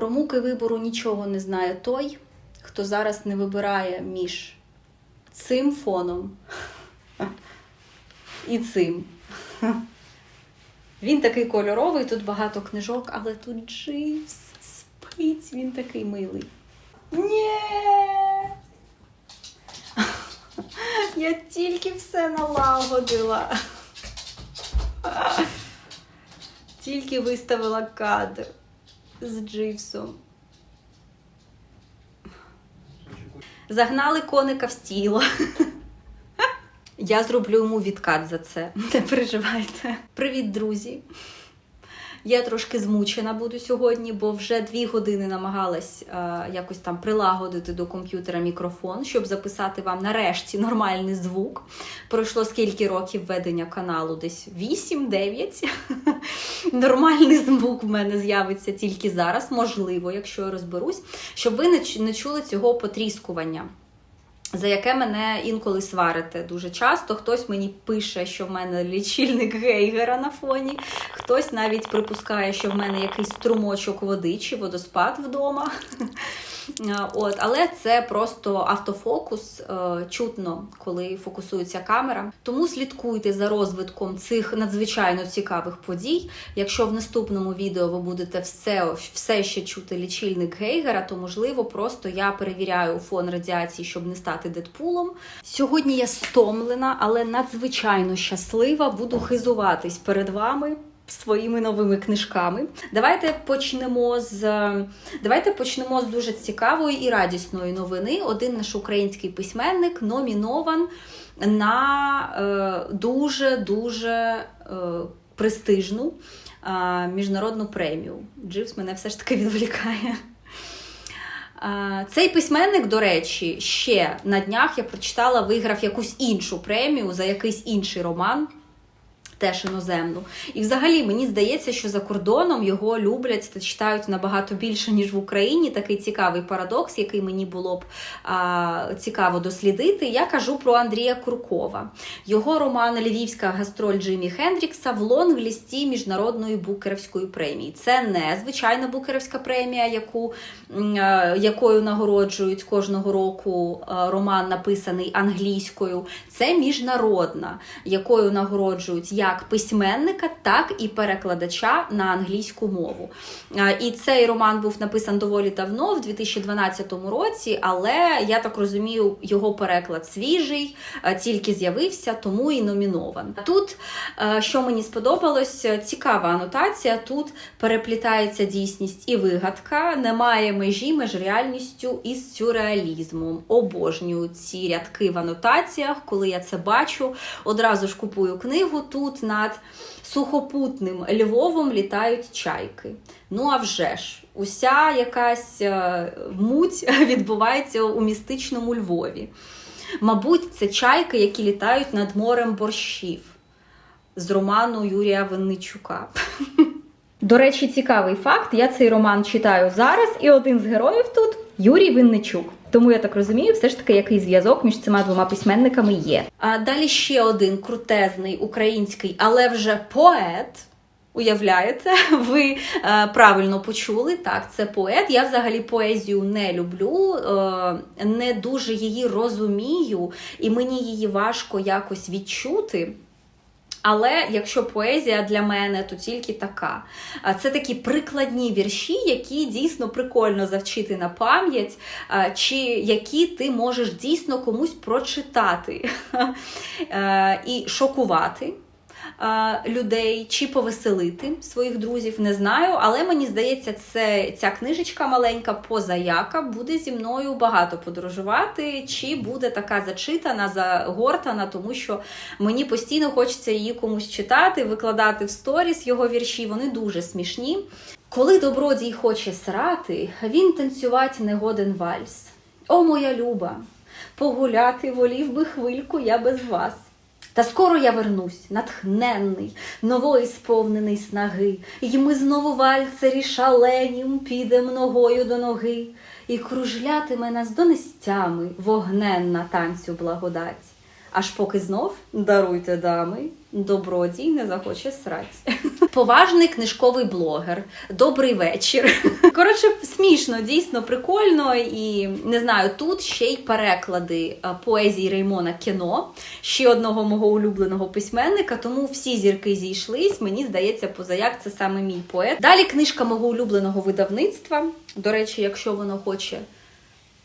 Про муки вибору нічого не знає той, хто зараз не вибирає між цим фоном і цим. Він такий кольоровий, тут багато книжок, але тут Дживс спить, він такий милий. Ні! Я тільки все налагодила. Тільки виставила кадр з Дживсом. Загнали коника в стіло. Я зроблю йому відкат за це. Не переживайте. Привіт, друзі! Я трошки змучена буду сьогодні, бо вже дві години намагалась е, якось там прилагодити до комп'ютера мікрофон, щоб записати вам нарешті нормальний звук. Пройшло скільки років ведення каналу? Десь 8-9. Нормальний звук в мене з'явиться тільки зараз, можливо, якщо я розберусь, щоб ви не чули цього потріскування за яке мене інколи сварите дуже часто. Хтось мені пише, що в мене лічильник Гейгера на фоні, хтось навіть припускає, що в мене якийсь струмочок води чи водоспад вдома. От, але це просто автофокус, е, чутно, коли фокусується камера. Тому слідкуйте за розвитком цих надзвичайно цікавих подій. Якщо в наступному відео ви будете все, все ще чути лічильник Гейгера, то можливо просто я перевіряю фон радіації, щоб не стати Дедпулом. Сьогодні я стомлена, але надзвичайно щаслива. Буду хизуватись перед вами своїми новими книжками. Давайте почнемо з давайте почнемо з дуже цікавої і радісної новини. Один наш український письменник номінован на дуже дуже е, престижну е, міжнародну премію. Дживс мене все ж таки відволікає. Е, Цей письменник, до речі, ще на днях я прочитала, виграв якусь іншу премію за якийсь інший роман. Теж іноземну. І взагалі мені здається, що за кордоном його люблять та читають набагато більше, ніж в Україні. Такий цікавий парадокс, який мені було б а, цікаво дослідити. Я кажу про Андрія Куркова. Його роман Львівська гастроль Джиммі Хендрікса в лонглісті міжнародної букерівської премії. Це не звичайна букерівська премія, яку, якою нагороджують кожного року роман, написаний англійською. Це міжнародна, якою нагороджують як письменника, так і перекладача на англійську мову. І цей роман був написан доволі давно, в 2012 році, але я так розумію, його переклад свіжий, тільки з'явився, тому і номінован. Тут, що мені сподобалось, цікава анотація. Тут переплітається дійсність і вигадка, немає межі між реальністю і сюрреалізмом. Обожнюю ці рядки в анотаціях, коли я це бачу, одразу ж купую книгу. Тут над сухопутним Львовом літають чайки. Ну а вже ж, уся якась е, муть відбувається у містичному Львові. Мабуть, це чайки, які літають над морем борщів з роману Юрія Винничука. До речі, цікавий факт. Я цей роман читаю зараз, і один з героїв тут Юрій Винничук. Тому я так розумію, все ж таки який зв'язок між цими двома письменниками є. А далі ще один крутезний український, але вже поет. Уявляєте, ви е, правильно почули, так, це поет. Я взагалі поезію не люблю, е, не дуже її розумію, і мені її важко якось відчути. Але якщо поезія для мене, то тільки така. Це такі прикладні вірші, які дійсно прикольно завчити на пам'ять, чи які ти можеш дійсно комусь прочитати і шокувати людей, чи повеселити своїх друзів, не знаю. Але мені здається, це ця книжечка маленька позаяка буде зі мною багато подорожувати, чи буде така зачитана, загортана, тому що мені постійно хочеться її комусь читати, викладати в сторіс його вірші. Вони дуже смішні. Коли добродій хоче срати, він танцювати не годен вальс. О, моя люба, погуляти волів би хвильку я без вас. Та скоро я вернусь, натхненний, нової сповнений снаги, І ми знову вальцері шаленім підем ногою до ноги, І кружлятиме нас донестями вогненна танцю благодать. Аж поки знов даруйте дами, добродій не захоче срать. Поважний книжковий блогер. Добрий вечір. Коротше, смішно, дійсно прикольно. І не знаю, тут ще й переклади поезії Реймона кіно, ще одного мого улюбленого письменника. Тому всі зірки зійшлись. Мені здається, позаяк це саме мій поет. Далі книжка мого улюбленого видавництва. До речі, якщо воно хоче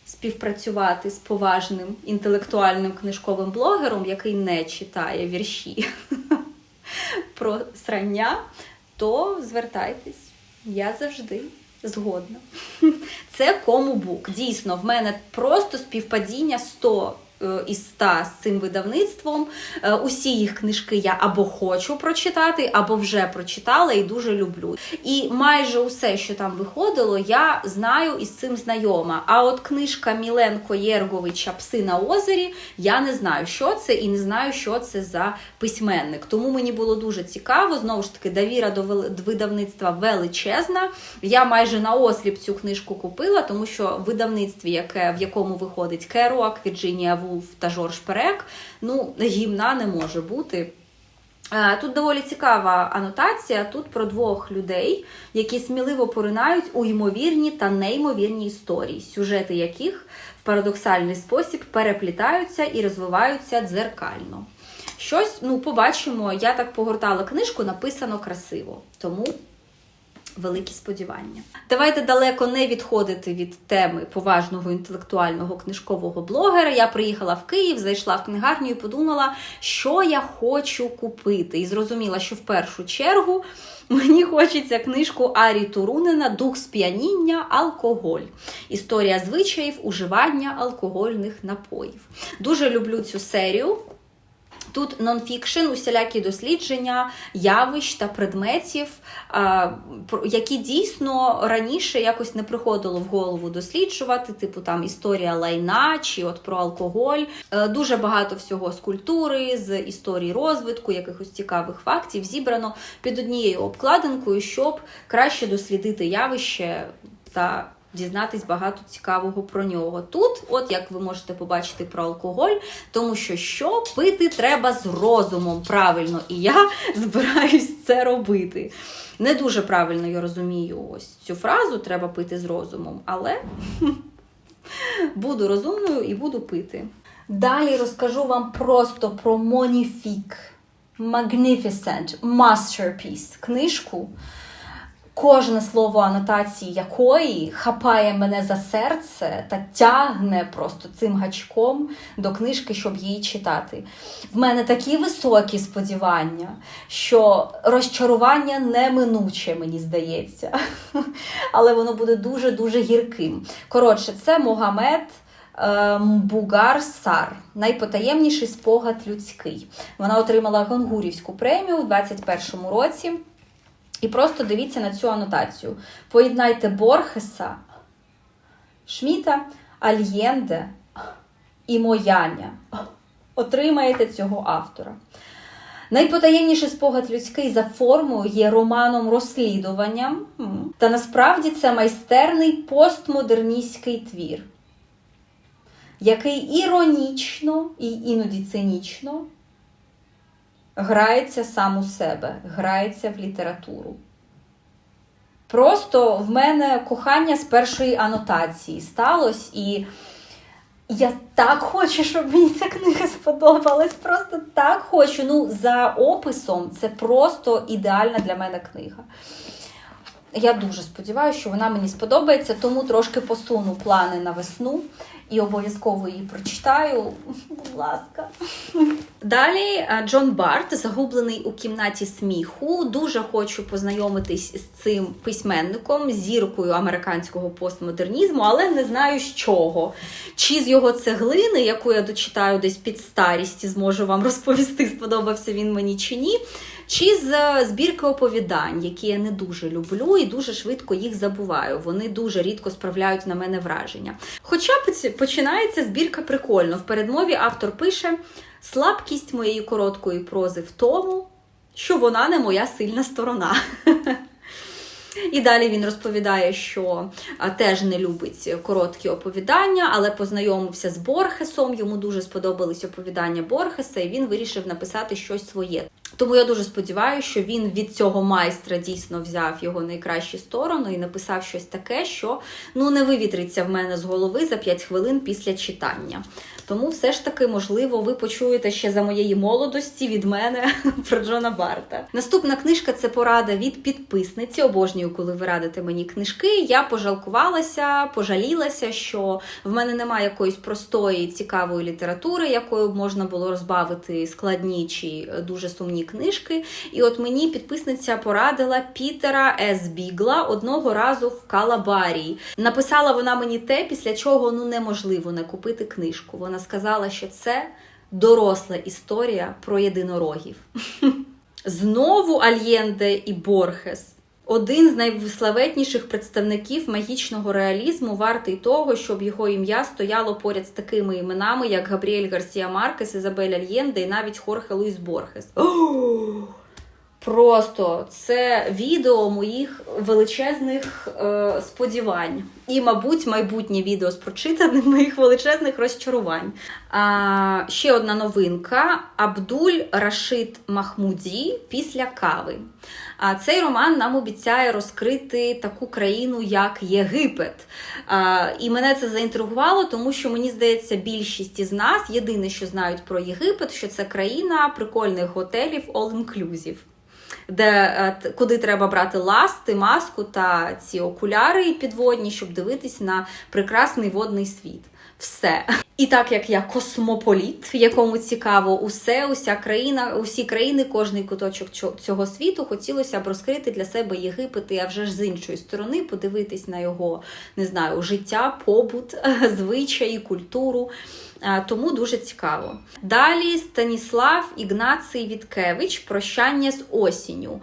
співпрацювати з поважним інтелектуальним книжковим блогером, який не читає вірші про срання, то звертайтесь. Я завжди згодна. Це комубук. Дійсно, в мене просто співпадіння 100 е, із 100 з цим видавництвом. Е, Усі їх книжки я або хочу прочитати, або вже прочитала і дуже люблю. І майже усе, що там виходило, я знаю і з цим знайома. А от книжка Міленко Єрговича Пси на озері я не знаю, що це, і не знаю, що це за письменник. Тому мені було дуже цікаво. Знову ж таки, довіра до видавництва величезна. Я майже на осліп цю книжку купила, тому що видавництві, яке, в якому виходить Керуак, Вірджинія Вулф та Жорж Перек, ну, гімна не може бути. Е, Тут доволі цікава анотація. Тут про двох людей, які сміливо поринають у ймовірні та неймовірні історії, сюжети яких в парадоксальний спосіб переплітаються і розвиваються дзеркально. Щось, ну, побачимо, я так погортала книжку, написано красиво. Тому великі сподівання. Давайте далеко не відходити від теми поважного інтелектуального книжкового блогера. Я приїхала в Київ, зайшла в книгарню і подумала, що я хочу купити. І зрозуміла, що в першу чергу мені хочеться книжку Арі Турунена Дух сп'яніння, алкоголь. Історія звичаїв уживання алкогольних напоїв. Дуже люблю цю серію. Тут нонфікшн, усілякі дослідження явищ та предметів, які дійсно раніше якось не приходило в голову досліджувати, типу там історія лайна чи от про алкоголь. Е, Дуже багато всього з культури, з історії розвитку, якихось цікавих фактів зібрано під однією обкладинкою, щоб краще дослідити явище та дізнатись багато цікавого про нього. Тут, от як ви можете побачити про алкоголь, тому що що пити треба з розумом правильно, і я збираюсь це робити. Не дуже правильно я розумію ось цю фразу треба пити з розумом, але буду розумною і буду пити. Далі розкажу вам просто про Моніфік. Magnificent Masterpiece книжку кожне слово анотації якої хапає мене за серце та тягне просто цим гачком до книжки, щоб її читати. В мене такі високі сподівання, що розчарування неминуче, мені здається, але воно буде дуже-дуже гірким. Коротше, це Могамед. е, Бугар Сар, найпотаємніший спогад людський. Вона отримала Гонгурівську премію у 21-му році. І просто дивіться на цю анотацію. Поєднайте Борхеса, Шміта, Альєнде і Мояня. Отримаєте цього автора. Найпотаємніший спогад людський за формою є романом розслідуванням. Та насправді це майстерний постмодерністський твір, який іронічно і іноді цинічно грається сам у себе, грається в літературу. Просто в мене кохання з першої анотації сталося, і я так хочу, щоб мені ця книга сподобалась. Просто так хочу. Ну, за описом, це просто ідеальна для мене книга. Я дуже сподіваюся, що вона мені сподобається, тому трошки посуну плани на весну і обов'язково її прочитаю. Будь ласка. Далі е, Джон Барт, загублений у кімнаті сміху. Дуже хочу познайомитись з цим письменником, зіркою американського постмодернізму, але не знаю з чого. Чи з його цеглини, яку я дочитаю десь під старість, і зможу вам розповісти, сподобався він мені чи ні. Чи з збірки оповідань, які я не дуже люблю і дуже швидко їх забуваю. Вони дуже рідко справляють на мене враження. Хоча починається збірка прикольно. В передмові автор пише: слабкість моєї короткої прози в тому, що вона не моя сильна сторона. І далі він розповідає, що теж не любить короткі оповідання, але познайомився з Борхесом. Йому дуже сподобались оповідання Борхеса, і він вирішив написати щось своє. Тому я дуже сподіваюся, що він від цього майстра дійсно взяв його найкращі сторони і написав щось таке, що ну не вивітриться в мене з голови за 5 хвилин після читання. Тому все ж таки, можливо, ви почуєте ще за моєї молодості від мене про Джона Барта. Наступна книжка це порада від підписниці. Обожнюю, коли ви радите мені книжки. Я пожалкувалася, пожалілася, що в мене немає якоїсь простої цікавої літератури, якою можна було розбавити складні чи дуже сумні книжки. І от мені підписниця порадила Пітера С. Бігла одного разу в Калабарії. Написала вона мені те, після чого ну неможливо не купити книжку. Вона сказала, що це доросла історія про єдинорогів. Знову Альєнде і Борхес. Один з найславетніших представників магічного реалізму вартий того, щоб його ім'я стояло поряд з такими іменами, як Габріель Гарсія Маркес, Ізабель Альєнде і навіть Хорхе Луїс Борхес. Просто це відео моїх величезних е, сподівань. І, мабуть, майбутнє відео з прочитаним моїх величезних розчарувань. А, ще одна новинка: Абдуль Рашид Махмуді після кави. А цей роман нам обіцяє розкрити таку країну, як Єгипет. А, і мене це заінтригувало, тому що мені здається, більшість із нас єдине, що знають про Єгипет, що це країна прикольних готелів all-inclusive де е, куди треба брати ласти, маску та ці окуляри підводні, щоб дивитись на прекрасний водний світ. Все. І так як я космополіт, якому цікаво усе, уся країна, усі країни, кожний куточок цього світу, хотілося б розкрити для себе Єгипет, і а вже ж з іншої сторони подивитись на його не знаю, життя, побут, звичаї, культуру. Тому дуже цікаво. Далі Станіслав Ігнацій Віткевич Прощання з осінню.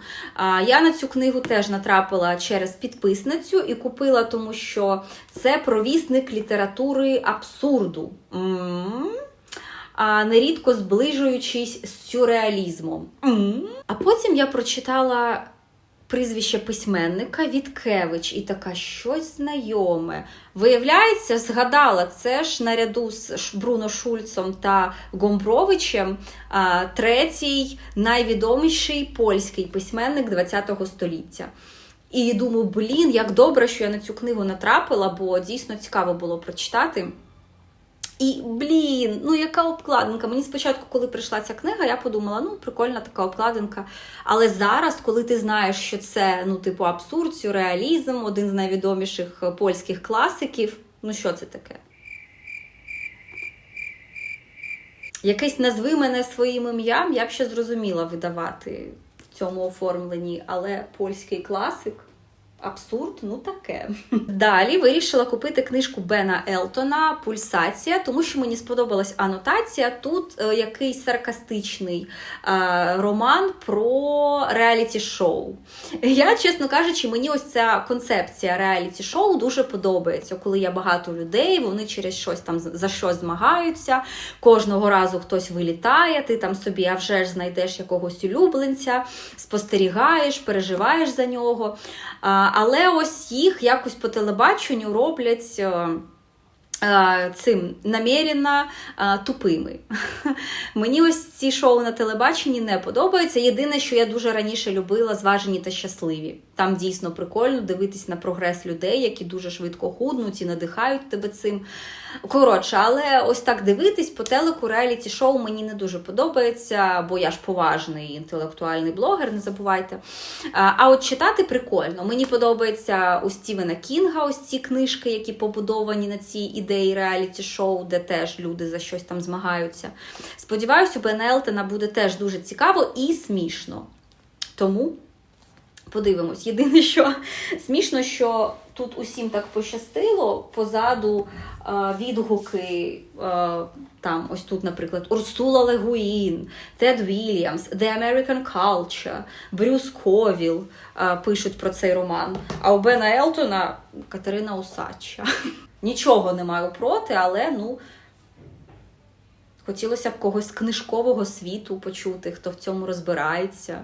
Я на цю книгу теж натрапила через підписницю і купила, тому що це провісник літератури абсурду. А нерідко зближуючись з сюрреалізмом. А потім я прочитала прізвище письменника Віткевич, і така щось знайоме. Виявляється, згадала це ж наряду з Бруно Шульцом та Гомбровичем, третій найвідоміший польський письменник ХХ століття. І думаю, блін, як добре, що я на цю книгу натрапила, бо дійсно цікаво було прочитати. І, блін, ну яка обкладинка? Мені спочатку, коли прийшла ця книга, я подумала, ну, прикольна така обкладинка. Але зараз, коли ти знаєш, що це, ну, типу, абсурд, сюрреалізм, один з найвідоміших польських класиків, ну що це таке? Якесь назви мене своїм ім'ям, я б ще зрозуміла видавати в цьому оформленні, але польський класик. Абсурд, ну таке. Далі вирішила купити книжку Бена Елтона Пульсація, тому що мені сподобалась анотація. Тут е, якийсь саркастичний е, роман про реаліті-шоу. Я, чесно кажучи, мені ось ця концепція реаліті-шоу дуже подобається, коли є багато людей, вони через щось там за щось змагаються. Кожного разу хтось вилітає, ти там собі а вже ж знайдеш якогось улюбленця, спостерігаєш, переживаєш за нього. Але ось їх якось по телебаченню роблять. Е, е, цим намірено е, тупими. Мені ось ці шоу на телебаченні не подобаються. Єдине, що я дуже раніше любила, зважені та щасливі. Там дійсно прикольно дивитись на прогрес людей, які дуже швидко худнуть і надихають тебе цим. Коротше, але ось так дивитись по телеку реаліті шоу мені не дуже подобається, бо я ж поважний інтелектуальний блогер, не забувайте. А от читати прикольно. Мені подобається у Стівена Кінга ось ці книжки, які побудовані на цій ідеї реаліті шоу, де теж люди за щось там змагаються. Сподіваюся, у Бена Елтена буде теж дуже цікаво і смішно. Тому. Подивимось. Єдине, що смішно, що тут усім так пощастило, позаду е, відгуки, е, там, ось тут, наприклад, Урсула Легуїн, Тед Вільямс, The American Culture, Брюс Ковіл е, пишуть про цей роман. А у Бена Елтона Катерина Усача. Нічого не маю проти, але ну. Хотілося б когось з книжкового світу почути, хто в цьому розбирається.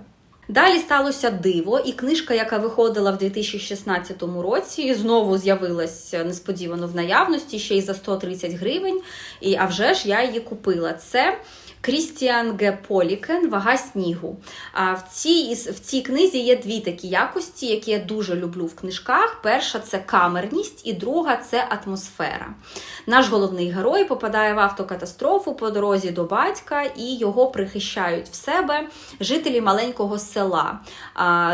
Далі сталося диво, і книжка, яка виходила в 2016 році, знову з'явилася несподівано в наявності, ще й за 130 гривень. І а вже ж я її купила. Це Крістіан Г. Полікен Вага снігу. А в цій, в цій книзі є дві такі якості, які я дуже люблю в книжках. Перша це камерність, і друга це атмосфера. Наш головний герой попадає в автокатастрофу по дорозі до батька, і його прихищають в себе жителі маленького села,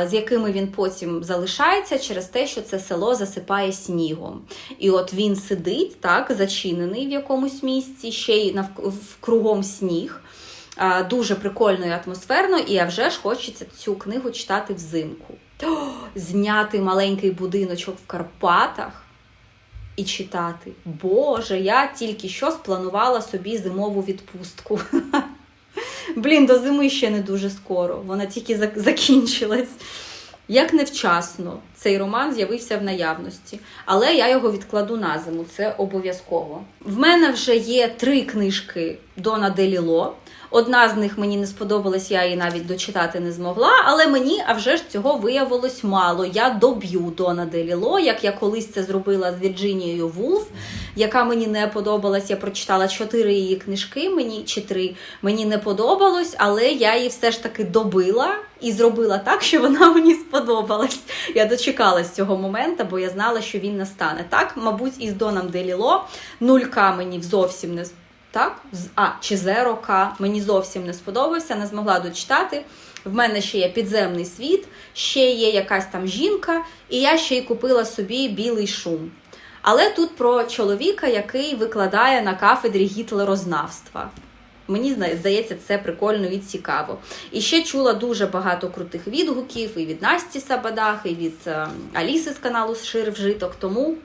з якими він потім залишається через те, що це село засипає снігом. І от він сидить так, зачинений в якомусь місці, ще й навк- кругом сніг. Дуже прикольно і атмосферно, і а вже ж хочеться цю книгу читати взимку. О, зняти маленький будиночок в Карпатах і читати. Боже, я тільки що спланувала собі зимову відпустку. Блін, до зими ще не дуже скоро. Вона тільки закінчилась. Як невчасно цей роман з'явився в наявності, але я його відкладу на зиму, це обов'язково. В мене вже є три книжки Дона Деліло. Одна з них мені не сподобалась, я її навіть дочитати не змогла, але мені, а вже ж цього виявилось мало. Я доб'ю Дона Деліло, як я колись це зробила з Вірджинією Вулф, яка мені не подобалась. Я прочитала чотири її книжки, мені чи три. Мені не подобалось, але я її все ж таки добила і зробила так, що вона мені сподобалась. Я дочекалась цього моменту, бо я знала, що він настане. Так, мабуть, із Доном Деліло нулька мені зовсім не так? А, чи Zero К мені зовсім не сподобався, не змогла дочитати. В мене ще є підземний світ, ще є якась там жінка, і я ще й купила собі білий шум. Але тут про чоловіка, який викладає на кафедрі гітлерознавства. Мені здається, це прикольно і цікаво. І ще чула дуже багато крутих відгуків і від Насті Сабадах, і від е, Аліси з каналу Шир Вжиток. Тому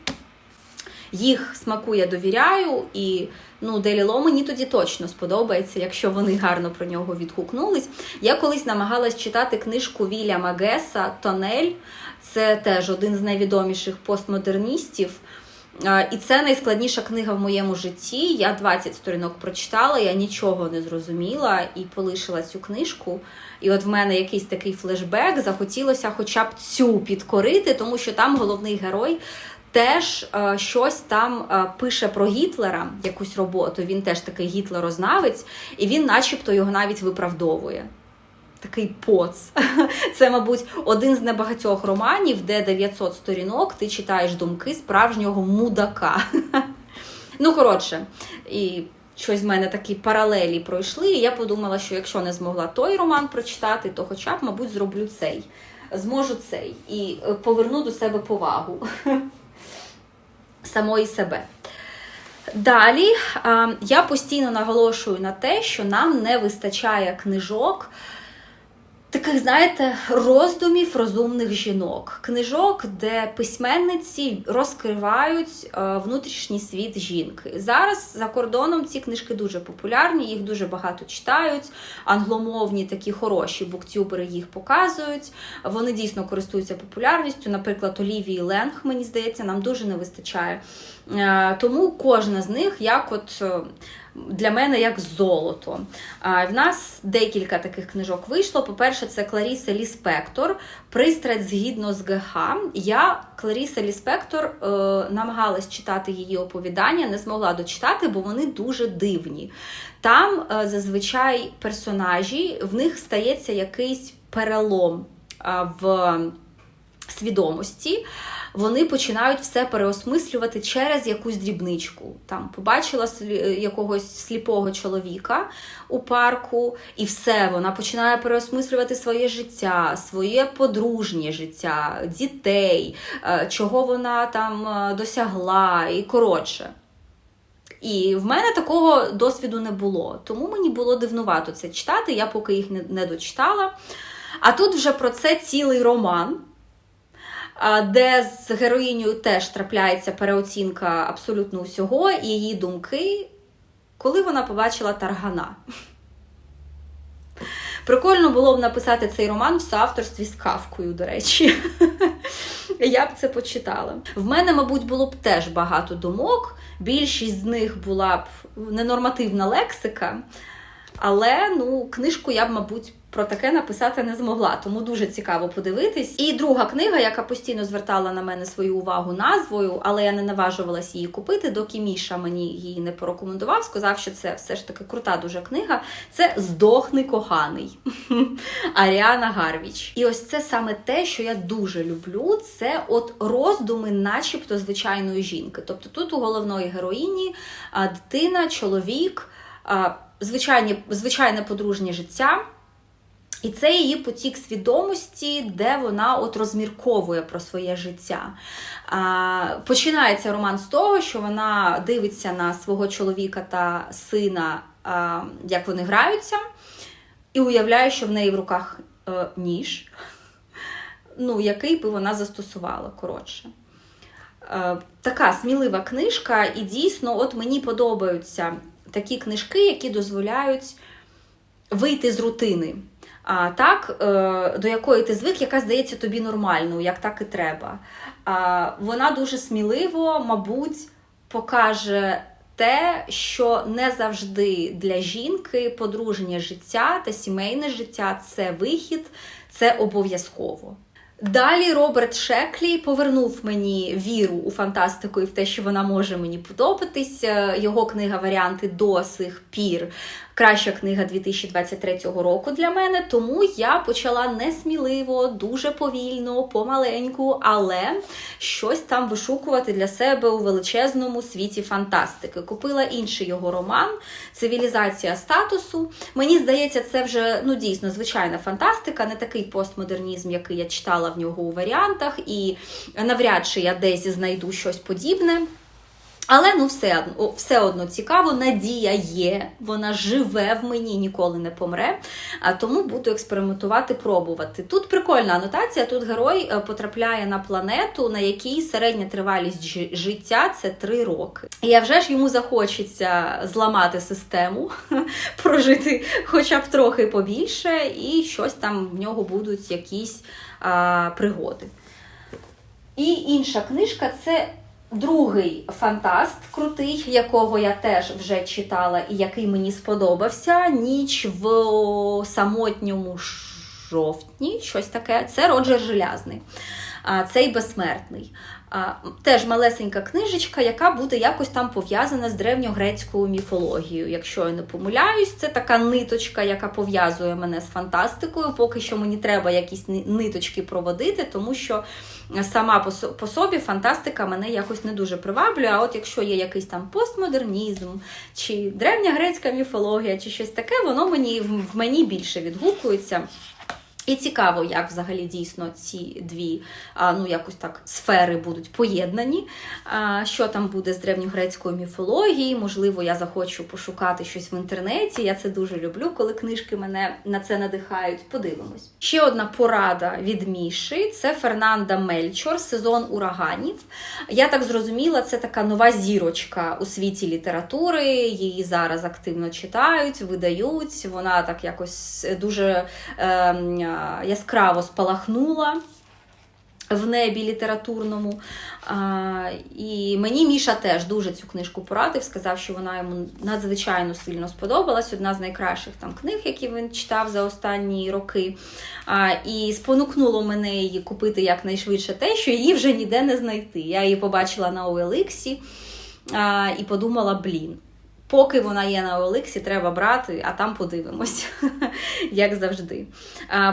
їх смаку я довіряю, і ну, Деліло мені тоді точно сподобається, якщо вони гарно про нього відгукнулись. Я колись намагалась читати книжку Вільяма Геса Тонель. Це теж один з найвідоміших постмодерністів. І це найскладніша книга в моєму житті. Я 20 сторінок прочитала, я нічого не зрозуміла і полишила цю книжку. І от в мене якийсь такий флешбек, захотілося хоча б цю підкорити, тому що там головний герой теж е, щось там е, пише про Гітлера, якусь роботу. Він теж такий гітлерознавець, і він, начебто, його навіть виправдовує. Такий поц. Це, мабуть, один з небагатьох романів, де 900 сторінок ти читаєш думки справжнього мудака. Ну, коротше, і щось в мене такі паралелі пройшли. І я подумала, що якщо не змогла той роман прочитати, то хоча б, мабуть, зроблю цей. Зможу цей і е, поверну до себе повагу самої себе. Далі я постійно наголошую на те, що нам не вистачає книжок. Таких, знаєте, роздумів розумних жінок, книжок, де письменниці розкривають е, внутрішній світ жінки. Зараз за кордоном ці книжки дуже популярні, їх дуже багато читають. Англомовні такі хороші буктюбери їх показують. Вони дійсно користуються популярністю. Наприклад, Олівії Ленг, мені здається, нам дуже не вистачає. Е, Тому кожна з них як от. Для мене як золото. А, В нас декілька таких книжок вийшло. По-перше, це Кларіса Ліспектор, Пристрасть згідно з ГХ. Я Кларіса Ліспектор е, намагалась читати її оповідання, не змогла дочитати, бо вони дуже дивні. Там е, зазвичай персонажі, в них стається якийсь перелом в свідомості, вони починають все переосмислювати через якусь дрібничку. Там побачила якогось сліпого чоловіка у парку, і все, вона починає переосмислювати своє життя, своє подружнє життя, дітей, е, чого вона там е, досягла, і коротше. І в мене такого досвіду не було, тому мені було дивнувато це читати, я поки їх не, дочитала. А тут вже про це цілий роман, де з героїнею теж трапляється переоцінка абсолютно усього, і її думки, коли вона побачила таргана. Прикольно було б написати цей роман в соавторстві з Кавкою, до речі. Я б це почитала. В мене, мабуть, було б теж багато думок. Більшість з них була б ненормативна лексика. Але ну, книжку я б, мабуть, про таке написати не змогла, тому дуже цікаво подивитись. І друга книга, яка постійно звертала на мене свою увагу назвою, але я не наважувалась її купити, доки Міша мені її не порекомендував. Сказав, що це все ж таки крута дуже книга. Це Здохни коханий Аріана Гарвіч. І ось це саме те, що я дуже люблю. Це от роздуми, начебто, звичайної жінки. Тобто тут у головної героїні дитина, чоловік, а, звичайні, звичайне подружнє життя. І це її потік свідомості, де вона от розмірковує про своє життя. А, Починається роман з того, що вона дивиться на свого чоловіка та сина, а, як вони граються, і уявляє, що в неї в руках е, ніж, ну, який би вона застосувала коротше. Е, така смілива книжка, і дійсно, от мені подобаються такі книжки, які дозволяють вийти з рутини. А, Так, е, до якої ти звик, яка здається тобі нормальною, як так і треба. А, Вона дуже сміливо, мабуть, покаже те, що не завжди для жінки подружнє життя та сімейне життя це вихід, це обов'язково. Далі Роберт Шеклі повернув мені віру у фантастику і в те, що вона може мені подобатись. Його книга Варіанти до сих пір. Краща книга 2023 року для мене, тому я почала несміливо, дуже повільно, помаленьку, але щось там вишукувати для себе у величезному світі фантастики. Купила інший його роман Цивілізація статусу. Мені здається, це вже ну дійсно звичайна фантастика, не такий постмодернізм, який я читала в нього у варіантах, і навряд чи я десь знайду щось подібне. Але ну все одно, все одно цікаво, надія є, вона живе в мені, ніколи не помре. А тому буду експериментувати, пробувати. Тут прикольна анотація. Тут герой е, потрапляє на планету, на якій середня тривалість життя це 3 роки. І я вже ж йому захочеться зламати систему, прожити хоча б трохи побільше, і щось там в нього будуть якісь а, пригоди. І інша книжка це Другий фантаст крутий, якого я теж вже читала і який мені сподобався. Ніч в самотньому жовтні, щось таке. Це Роджер Желязний, цей безсмертний. Теж малесенька книжечка, яка буде якось там пов'язана з древньогрецькою міфологією. Якщо я не помиляюсь, це така ниточка, яка пов'язує мене з фантастикою. Поки що мені треба якісь ниточки проводити, тому що сама по собі фантастика мене якось не дуже приваблює. А от якщо є якийсь там постмодернізм, чи древня грецька міфологія, чи щось таке, воно мені в мені більше відгукується. І цікаво, як взагалі дійсно ці дві ну якось так сфери будуть поєднані. Що там буде з древньогрецької міфології? Можливо, я захочу пошукати щось в інтернеті. Я це дуже люблю, коли книжки мене на це надихають. Подивимось. Ще одна порада від Міші це Фернанда Мельчор, сезон ураганів. Я так зрозуміла, це така нова зірочка у світі літератури. Її зараз активно читають, видають. Вона так якось дуже. Е, яскраво спалахнула. В небі літературному. І мені Міша теж дуже цю книжку порадив, сказав, що вона йому надзвичайно сильно сподобалась. Одна з найкращих там книг, які він читав за останні роки. І спонукнуло мене її купити якнайшвидше те, що її вже ніде не знайти. Я її побачила на OLX і подумала: блін. Поки вона є на Олексі, треба брати, а там подивимось, як завжди.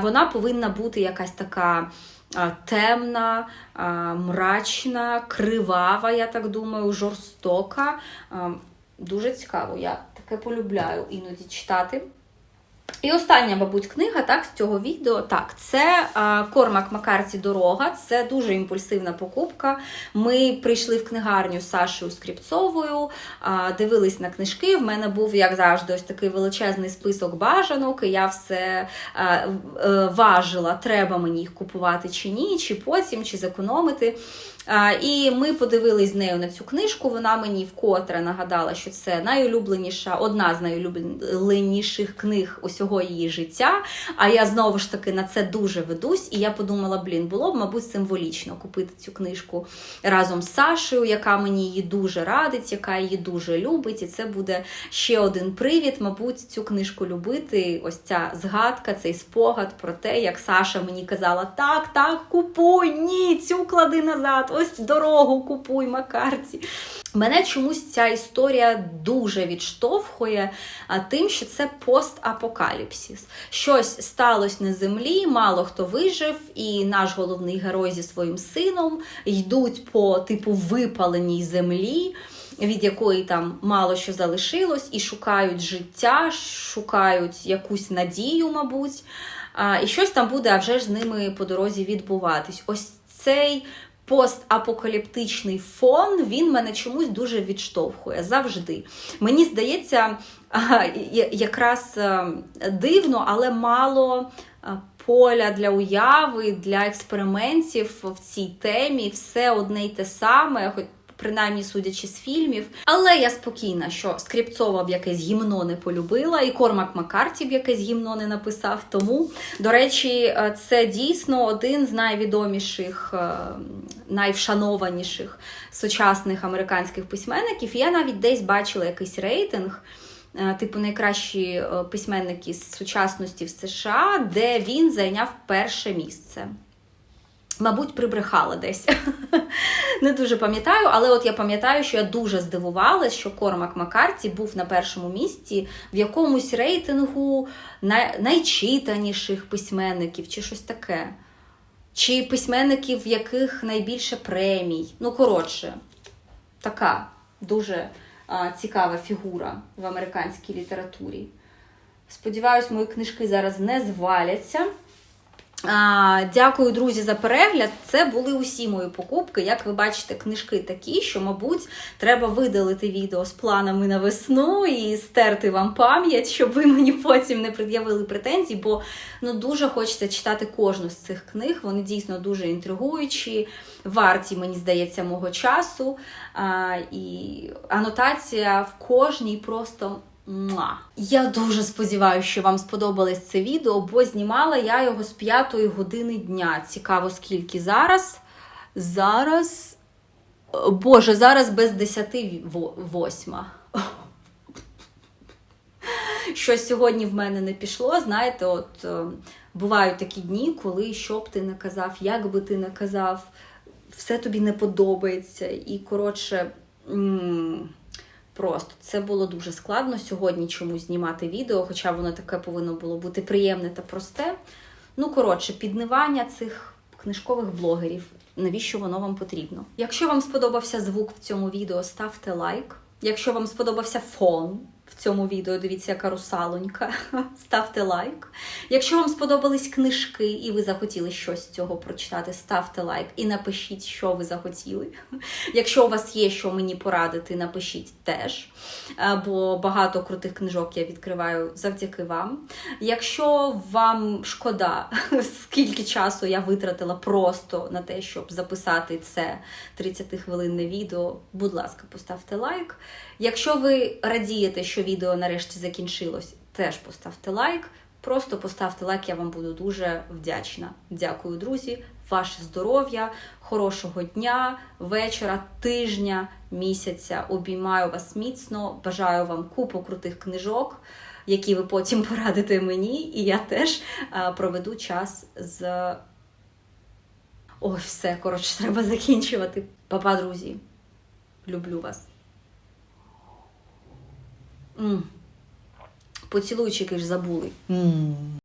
Вона повинна бути якась така темна, мрачна, кривава, я так думаю, жорстока. Дуже цікаво, я таке полюбляю іноді читати. І остання, мабуть, книга так, з цього відео. Так, це а, Кормак Макарці Дорога. Це дуже імпульсивна покупка. Ми прийшли в книгарню з Сашою Скріпцовою, а, дивились на книжки. В мене був, як завжди, ось такий величезний список бажанок. і Я все а, а, е, важила, треба мені їх купувати чи ні, чи потім, чи зекономити. А, І ми подивились з нею на цю книжку. Вона мені вкотре нагадала, що це найулюбленіша, одна з найулюбленіших книг усього її життя. А я знову ж таки на це дуже ведусь. І я подумала, блін, було б, мабуть, символічно купити цю книжку разом з Сашею, яка мені її дуже радить, яка її дуже любить. І це буде ще один привід, мабуть, цю книжку любити. Ось ця згадка, цей спогад про те, як Саша мені казала: так, так, купуй, ні, цю клади назад, ось дорогу купуй, Макарті. Мене чомусь ця історія дуже відштовхує тим, що це постапокаліпсис. Щось сталося на землі, мало хто вижив, і наш головний герой зі своїм сином йдуть по типу випаленій землі. Від якої там мало що залишилось, і шукають життя, шукають якусь надію, мабуть, і щось там буде, а вже ж з ними по дорозі відбуватись. Ось цей постапокаліптичний фон він мене чомусь дуже відштовхує завжди. Мені здається, якраз е, дивно, але мало е, поля для уяви, для експериментів в цій темі, все одне й те саме. Принаймні судячи з фільмів, але я спокійна, що Скріпцова б якесь гімно не полюбила, і Кормак Маккарті б якесь гімно не написав. Тому, до речі, е, це дійсно один з найвідоміших, е, найвшанованіших сучасних американських письменників. Я навіть десь бачила якийсь рейтинг. е, Типу найкращі письменники з сучасності в США, де він зайняв перше місце. Мабуть, прибрехала десь. Не дуже пам'ятаю, але от я пам'ятаю, що я дуже здивувалась, що Кормак Маккарті був на першому місці в якомусь рейтингу найчитаніших письменників чи щось таке. Чи письменників, в яких найбільше премій. Ну, коротше, така дуже а, цікава фігура в американській літературі. Сподіваюсь, мої книжки зараз не зваляться. А, Дякую, друзі, за перегляд. Це були усі мої покупки. Як ви бачите, книжки такі, що, мабуть, треба видалити відео з планами на весну і стерти вам пам'ять, щоб ви мені потім не пред'явили претензій, бо ну, дуже хочеться читати кожну з цих книг. Вони дійсно дуже інтригуючі, варті, мені здається, мого часу. А, І анотація в кожній просто. Муа. Я дуже сподіваюся, що вам сподобалось це відео, бо знімала я його з 5 години дня. Цікаво, скільки зараз. Зараз. Боже, зараз без 10 во- восьма. Щось сьогодні в мене не пішло. Знаєте, от е, бувають такі дні, коли що б ти не казав, як би ти не казав, все тобі не подобається. І, коротше. Просто це було дуже складно сьогодні чомусь знімати відео, хоча воно таке повинно було бути приємне та просте. Ну, коротше, піднивання цих книжкових блогерів. Навіщо воно вам потрібно? Якщо вам сподобався звук в цьому відео, ставте лайк. Якщо вам сподобався фон цьому відео, дивіться, яка русалонька, ставте лайк. Якщо вам сподобались книжки і ви захотіли щось з цього прочитати, ставте лайк і напишіть, що ви захотіли. Якщо у вас є що мені порадити, напишіть теж. Е, Бо багато крутих книжок я відкриваю завдяки вам. Якщо вам шкода, скільки часу я витратила просто на те, щоб записати це 30-хвилинне відео, будь ласка, поставте лайк. Якщо ви радієте, що відео нарешті закінчилось, теж поставте лайк. Просто поставте лайк, я вам буду дуже вдячна. Дякую, друзі. Ваше здоров'я, хорошого дня, вечора, тижня, місяця. Обіймаю вас міцно. Бажаю вам купу крутих книжок, які ви потім порадите мені, і я теж проведу час з. Ой, все, коротше, треба закінчувати. Па-па, друзі. Люблю вас. Поцілуйчики ж забули.